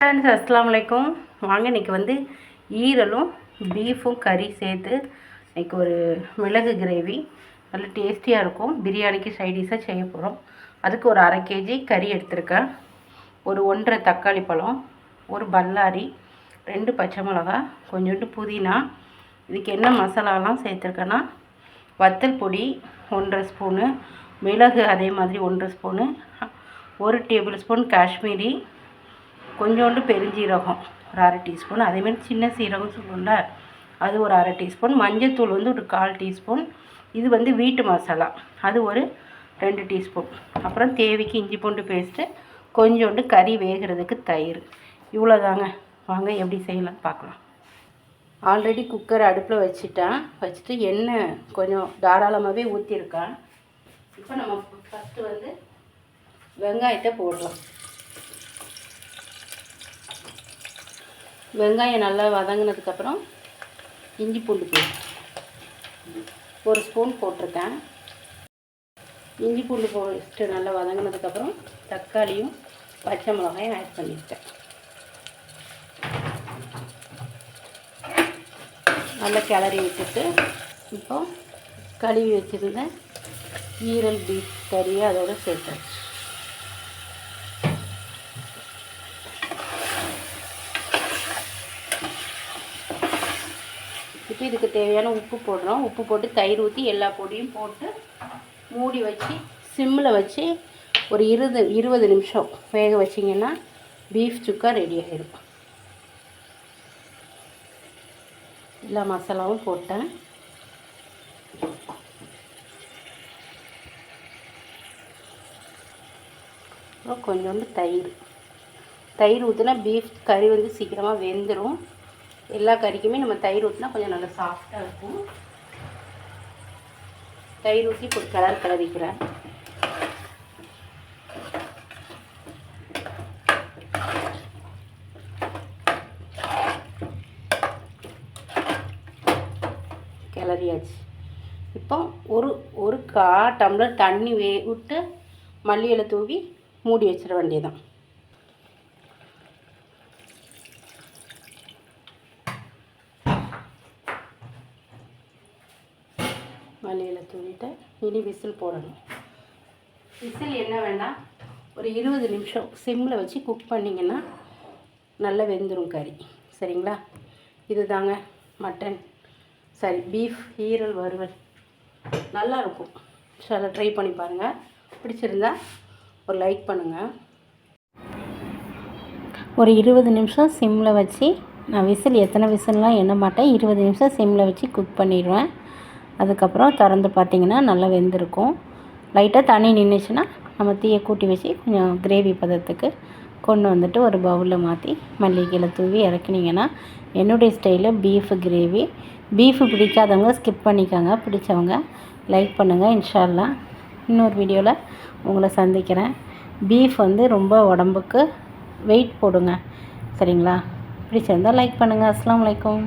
Friends அஸ்லாம் வலைக்கும் வாங்க இன்றைக்கி வந்து ஈரலும் பீஃபும் கறி சேர்த்து இன்றைக்கி ஒரு மிளகு கிரேவி. நல்ல டேஸ்டியாக இருக்கும். பிரியாணிக்கு சைடிஷாக செய்ய போகிறோம் அதுக்கு ஒரு அரை கேஜி கறி எடுத்திருக்கேன். ஒரு ஒன்றரை தக்காளி பழம் ஒரு பல்லாரி ரெண்டு பச்சை மிளகா கொஞ்சோண்டு புதினா. இதுக்கு என்ன மசாலாலாம் சேர்த்துருக்கேன்னா வத்தல் பொடி ஒன்றரை ஸ்பூனு மிளகு அதே மாதிரி ஒன்றரை ஸ்பூனு ஒரு டேபிள் ஸ்பூன் காஷ்மீரி கொஞ்சோண்டு பெருஞ்சீரகம் ஒரு அரை டீஸ்பூன். அதேமாதிரி சின்ன சீரகம் சொல்லுவோம்ல அது ஒரு அரை டீஸ்பூன். மஞ்சத்தூள் வந்து ஒரு கால் டீஸ்பூன். இது வந்து வீட்டு மசாலா அது ஒரு ரெண்டு டீஸ்பூன். அப்புறம் தேவைக்கு இஞ்சி பூண்டு பேஸ்ட்டு கொஞ்சோண்டு கறி வேகிறதுக்கு தயிர். இவ்வளோ தாங்க வாங்க எப்படி செய்யலாம் பார்க்கலாம். ஆல்ரெடி குக்கர் அடுப்பில் வச்சுட்டேன். வச்சுட்டு எண்ணெய் கொஞ்சம் தாராளமாகவே ஊற்றிருக்கேன் இப்போ நம்ம ஃபஸ்ட்டு வந்து வெங்காயத்தை போடலாம். வெங்காயம் நல்லா வதங்கினதுக்கப்புறம் இஞ்சி பூண்டு பேஸ்ட். ஒரு ஸ்பூன் போட்டிருக்கேன். இஞ்சி பூண்டு போஸ்ட்டு நல்லா வதங்கினதுக்கப்புறம் தக்காளியும் பச்சை மிளகாயும் ஆட் பண்ணியிருக்கேன் நல்லா கிளறி விட்டுட்டு இப்போ கழுவி வச்சுருந்த ஈரல் பீஃப் கறியை அதோடு சேர்த்தாச்சு. இப்போ இதுக்கு தேவையான உப்பு போடுறோம். உப்பு போட்டு தயிர் ஊற்றி எல்லா பொடியும் போட்டு மூடி வச்சு சிம்மில் வச்சு ஒரு இருபது இருபது நிமிஷம் வேக வச்சிங்கன்னா பீஃப் சுக்கா ரெடி ஆகிடும் எல்லா மசாலாவும் போட்டேன். அப்புறம் கொஞ்சோண்டு தயிர். தயிர் ஊற்றினா பீஃப் கறி வந்து சீக்கிரமாக வெந்துடும் எல்லா கறிக்குமே நம்ம தயிர் ஊற்றினா கொஞ்சம் நல்லா சாஃப்டாக இருக்கும். தயிர் ஊற்றி இப்போ கலர் கலரிக்கிறேன். கிளறியாச்சு. இப்போ ஒரு ஒரு கா டம்ளர் தண்ணி வே விட்டு மல்லியில் தூவி மூடி வச்சிட வேண்டியதான் மல்லியில் தூவிட்டு இனி விசில் போடணும். விசில் என்ன வேண்டாம்? ஒரு இருபது நிமிஷம் சிம்மில் வச்சு குக் பண்ணிங்கன்னா நல்லா வெந்துடும் கறி. சரிங்களா? இது தாங்க மட்டன். சாரி பீஃப் ஈரல் வறுவல். நல்லாயிருக்கும் சில ட்ரை பண்ணி பாருங்கள் பிடிச்சிருந்தா ஒரு லைக் பண்ணுங்கள் ஒரு இருபது நிமிஷம் சிம்மில் வச்சு நான் விசில் எத்தனை விசில்லாம் எண்ண மாட்டேன். இருபது நிமிஷம் சிம்மில் வச்சு குக் பண்ணிடுவேன். அதுக்கப்புறம் திறந்து பார்த்திங்கன்னா நல்லா வெந்திருக்கும். லைட்டாக தண்ணி நின்றுச்சுன்னா நம்ம தீயை கூட்டி வச்சு கொஞ்சம் கிரேவி பதத்துக்கு கொண்டு வந்துட்டு ஒரு பவுலில் மாற்றி மல்லிகையில் தூவி இறக்குனீங்கன்னா என்னுடைய ஸ்டைலில் பீஃபு கிரேவி பீஃபு பிடிக்காதவங்க ஸ்கிப் பண்ணிக்கோங்க. பிடிச்சவங்க லைக் பண்ணுங்கள் இன்ஷால்லாம் இன்னொரு வீடியோவில் உங்களை சந்திக்கிறேன். பீஃப் வந்து ரொம்ப உடம்புக்கு வெயிட் போடுங்க. சரிங்களா? பிடிச்சிருந்தால் லைக் பண்ணுங்கள் அஸ்லாம் வலைக்கம்